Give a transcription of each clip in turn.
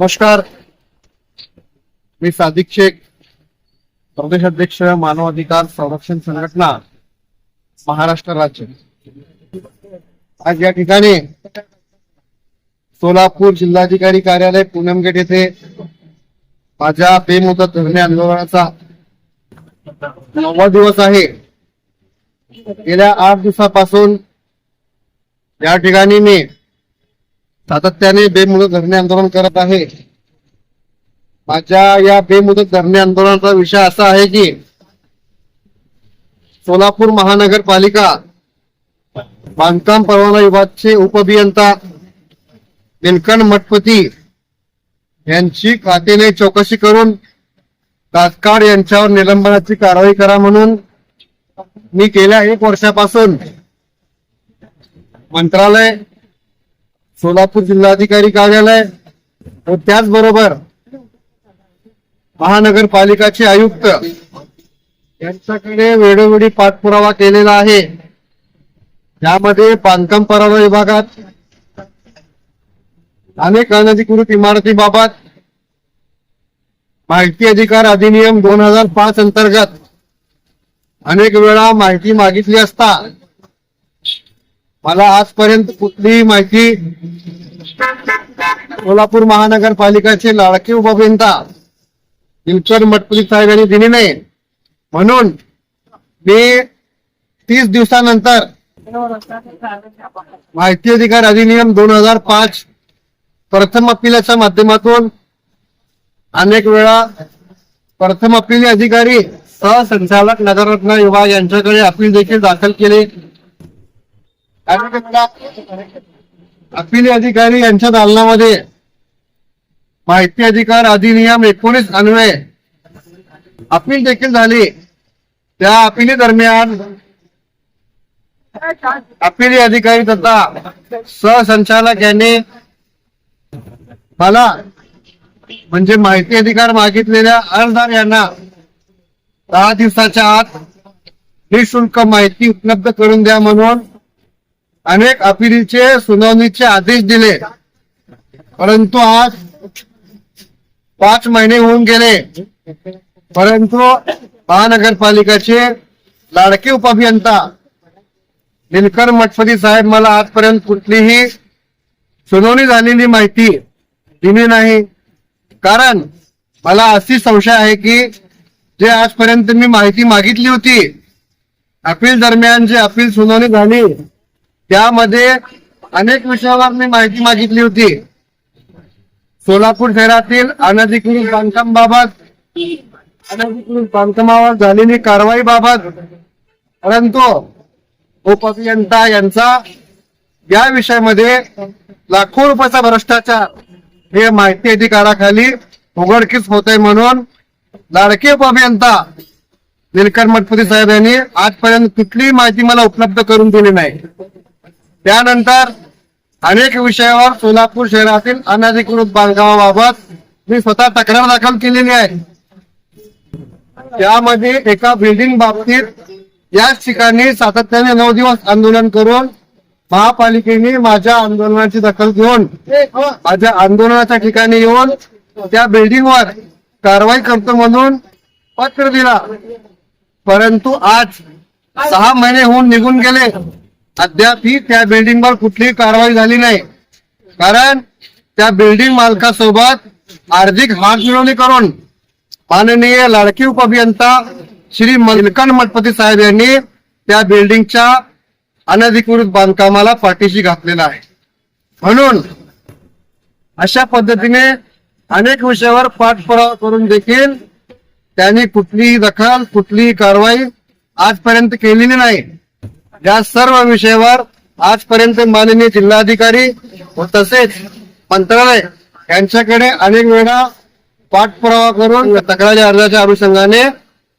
नमस्कार. मी सादिक शेख प्रदेश अध्यक्ष मानव अधिकार संरक्षण संघटना महाराष्ट्र राज्य. आज या ठिकाणी सोलापूर जिल्हाधिकारी कार्यालय पूनम गेट येथे माझ्या बेमुदत धरणे आंदोलनाचा नववा दिवस आहे. गेल्या आठ दिवसापासून या ठिकाणी मी सातत्याने बेमुदत धरणे आंदोलन करत आहे. माझ्या या बेमुदत धरणे आंदोलनाचा विषय असा आहे की सोलापूर महानगरपालिका बांधकाम परवाना विभागचे उपअभियंता निलकंठ मठपती यांची खातेने चौकशी करून तात्काळ यांच्यावर निलंबनाची कारवाई करा म्हणून मी गेल्या एक वर्षापासून मंत्रालय सोलापूर जिल्हाधिकारी कार्यालय व त्याचबरोबर महानगरपालिकाचे आयुक्त यांच्याकडे वेळोवेळी पाठपुरावा केलेला आहे. त्यामध्ये बांधकाम परवाना विभागात अनेक अनधिकृत इमारतीबाबत माहिती अधिकार अधिनियम दोन हजार पाच अंतर्गत अनेक वेळा माहिती मागितली असता मला आजपर्यंत कुठलीही माहिती कोल्हापूर महानगरपालिकाचे लाडके उपभिंता दिलचर मटपुरी साहेबांनी दिली नाही. म्हणून मी तीस दिवसानंतर माहिती अधिकार अधिनियम दोन हजार पाच प्रथम अपिलाच्या माध्यमातून अनेक वेळा प्रथम अपिली अधिकारी सहसंचालक नगररत्न विभाग यांच्याकडे अपील देखील दाखल केले. अपिली अधिकारी यांच्या दालनामध्ये माहिती अधिकार अधिनियम एकोणीस अन्वये अपील देखील झाली. त्या अपिली दरम्यान अपिली अधिकारी तथा सहसंचालक यांनी मला म्हणजे माहिती अधिकार मागितलेल्या अर्जदार यांना दहा दिवसाच्या आत निशुल्क माहिती उपलब्ध करून द्या म्हणून अनेक अपिलीचे सुनावणीचे आदेश दिले. परंतु आज पाच महिने होऊन गेले. परंतु महानगरपालिकेचे लाडके उपअभियंता दिनकर मठपती साहेब मला आजपर्यंत कुठलीही सुनावणी झालेली माहिती दिली नाही. कारण मला अशी संशय आहे की जे आजपर्यंत मी माहिती मागितली होती अपील दरम्यान जे अपील सुनावणी झाली त्यामध्ये अनेक विषयावर मी माहिती मागितली होती. सोलापूर शहरातील अनधिकृत बांधकाम बाबत अनधिकृत बांधकामावर झालेली कारवाई बाबत परंतु उपअभियंता यांचा या विषयामध्ये लाखो रुपयाचा भ्रष्टाचार हे माहिती अधिकाराखाली उघडकीस होत आहे म्हणून लाडके उपअभियंता निलकंठ मठपती साहेब यांनी आजपर्यंत कुठलीही माहिती मला उपलब्ध करून दिली नाही. त्यानंतर अनेक विषयावर सोलापूर शहरातील अनधिकृत बांधकामाबाबत मी स्वतः तक्रार दाखल केलेली आहे. त्यामध्ये एका बिल्डिंग बाबतीत याच ठिकाणी सातत्याने नऊ दिवस आंदोलन करून महापालिकेने माझ्या आंदोलनाची दखल घेऊन माझ्या आंदोलनाच्या ठिकाणी येऊन त्या बिल्डिंगवर कारवाई करतो म्हणून पत्र दिला. परंतु आज सहा महिने होऊन निघून गेले. अद्यापही त्या बिल्डिंगवर कुठलीही कारवाई झाली नाही. कारण त्या बिल्डिंग मालकासोबत आर्थिक हात मिळवणी करून माननीय लाडकी उपअभियंता श्री मलकन मठपती साहेब यांनी त्या बिल्डिंगच्या अनधिकृत बांधकामाला पाठीशी घातलेला आहे. म्हणून अशा पद्धतीने अनेक विषयावर पाठपुरावा करून देखील त्यांनी कुठलीही दखल कुठलीही कारवाई आजपर्यंत केलेली नाही. या सर्व विषयावर आजपर्यंत माननीय जिल्हाधिकारी व तसेच मंत्रालय यांच्याकडे अनेक वेळा पाठपुरावा करून तक्रारी अर्जाच्या अनुषंगाने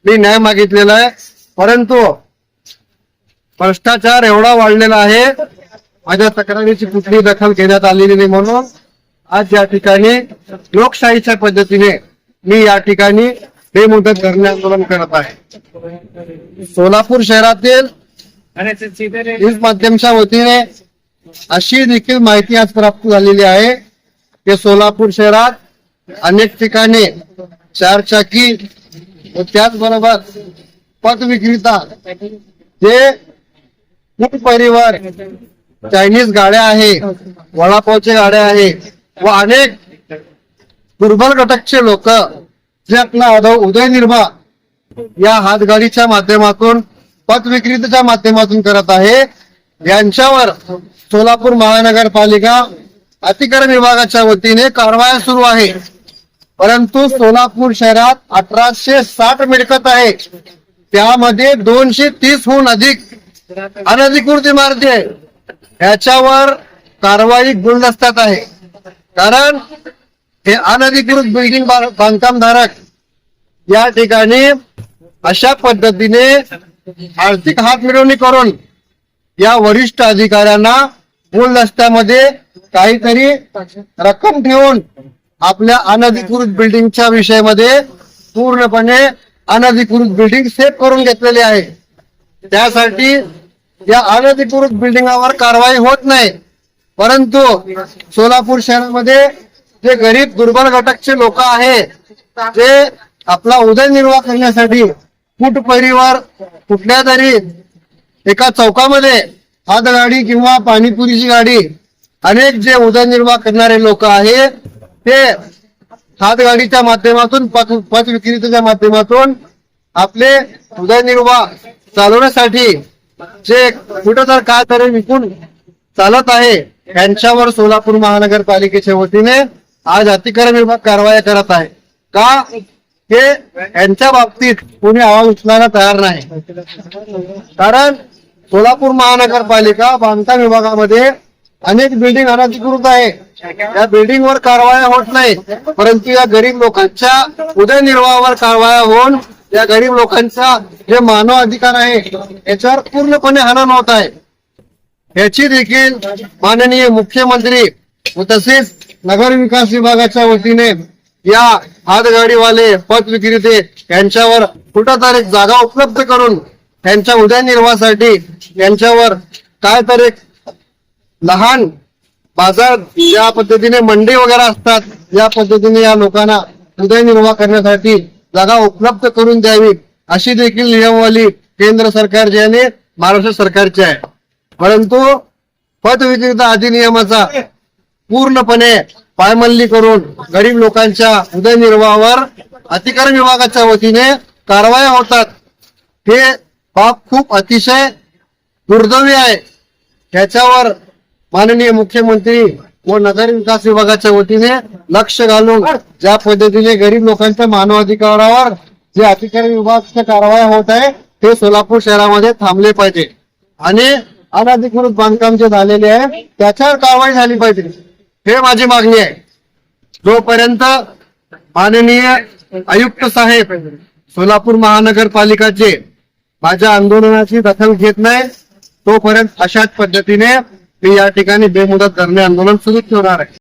मी न्याय मागितलेला आहे. परंतु भ्रष्टाचार एवढा वाढलेला आहे माझ्या तक्रारीची कुठली दखल घेण्यात आलेली नाही म्हणून आज या ठिकाणी लोकशाहीच्या पद्धतीने मी या ठिकाणी बेमुदत धरणे आंदोलन करत आहे. सोलापूर शहरातील न्यूज माध्यमच्या वतीने अशी देखील माहिती आज प्राप्त झालेली आहे की सोलापूर शहरात अनेक ठिकाणी चारचाकी व त्याचबरोबर पथ विक्रेता जे परिवार चायनीज गाड्या आहे वडापावच्या गाड्या आहे व अनेक दुर्बल घटकचे लोक जे आपला आदव उदयनिर्वाह या हातगाडीच्या माध्यमातून पथ विक्रेतेच्या माध्यमातून करत आहे. यांच्यावर सोलापूर महानगरपालिका अतिकरण विभागाच्या वतीने कारवाया सुरू आहे. परंतु सोलापूर शहरात अठराशे साठ मिळकत आहे. त्यामध्ये दोनशे तीसहून अधिक अनधिकृत इमारती आहे याच्यावर कारवाई गुलदस्त्यात आहे. कारण हे अनधिकृत बिल्डिंग बा- बांधकामधारक या ठिकाणी अशा पद्धतीने आर्थिक हात मिळवणी करून या वरिष्ठ अधिकाऱ्यांना गुलदस्त्यामध्ये काहीतरी रक्कम ठेवून आपल्या अनधिकृत बिल्डिंगच्या विषयामध्ये पूर्णपणे अनधिकृत बिल्डिंग सेफ करून घेतलेली आहे. त्यासाठी या अनधिकृत बिल्डिंगावर कारवाई होत नाही. परंतु सोलापूर शहरामध्ये जे गरीब दुर्बल घटकचे लोक आहे ते आपला उदयनिर्वाह करण्यासाठी कुट परिवार कुठल्या तरी एका चौकामध्ये हातगाडी किंवा पाणीपुरीची गाडी अनेक जे उदरनिर्वाह करणारे लोक आहे ते हातगाडीच्या माध्यमातून पथ पथ विक्रेत्याच्या माध्यमातून आपले उदरनिर्वाह चालवण्यासाठी जे कुठं तर काय तरी विकून चालत आहे यांच्यावर सोलापूर महानगरपालिकेच्या वतीने आज अतिक्रम विभाग कारवाई करत आहे. का? हे यांच्या बाबतीत कोणी आवाज उचलायला तयार नाही. कारण सोलापूर महानगरपालिका बांधकाम विभागामध्ये अनेक बिल्डिंग अनधिकृत आहे. या बिल्डिंगवर कारवाया होत नाही. परंतु या गरीब लोकांच्या उदयनिर्वाहावर कारवाया होऊन या गरीब लोकांचा जे मानव अधिकार आहे याच्यावर पूर्णपणे हनन होत आहे. याची देखील माननीय मुख्यमंत्री व तसेच नगर विकास विभागाच्या वतीने या हातगाडीवाले पथ विक्रेते यांच्यावर कुठंतरी जागा उपलब्ध करून त्यांच्या उदयनिर्वाहासाठी यांच्यावर काय तर एक लहान बाजार ज्या पद्धतीने मंडी वगैरे असतात या पद्धतीने या लोकांना उदयनिर्वाह करण्यासाठी जागा उपलब्ध करून द्यावी अशी देखील नियमवाली केंद्र सरकारची आणि महाराष्ट्र सरकारची आहे. परंतु पथ विक्रेता अधिनियमाचा पूर्णपणे पायमल्ली करून गरीब लोकांच्या उदयनिर्वाहावर अतिक्रम विभागाच्या वतीने कारवाया होतात. हे बाब खूप अतिशय दुर्दैवी आहे. त्याच्यावर माननीय मुख्यमंत्री व नगर विकास विभागाच्या वतीने लक्ष घालून ज्या पद्धतीने गरीब लोकांच्या मानवाधिकारावर जे अतिक्रम विभागाच्या कारवाया होत आहे ते सोलापूर शहरामध्ये थांबले पाहिजे. आणि अनधिकृत बांधकाम जे झालेले आहे त्याच्यावर कारवाई झाली पाहिजे. हे माझी मागणी आहे. जोपर्यंत माननीय आयुक्त साहेब सोलापूर महानगरपालिकाचे माझ्या आंदोलनाची दखल घेत नाही तोपर्यंत अशाच पद्धतीने मी या ठिकाणी बेमुदत धरणे आंदोलन सुरू ठेवणार आहे.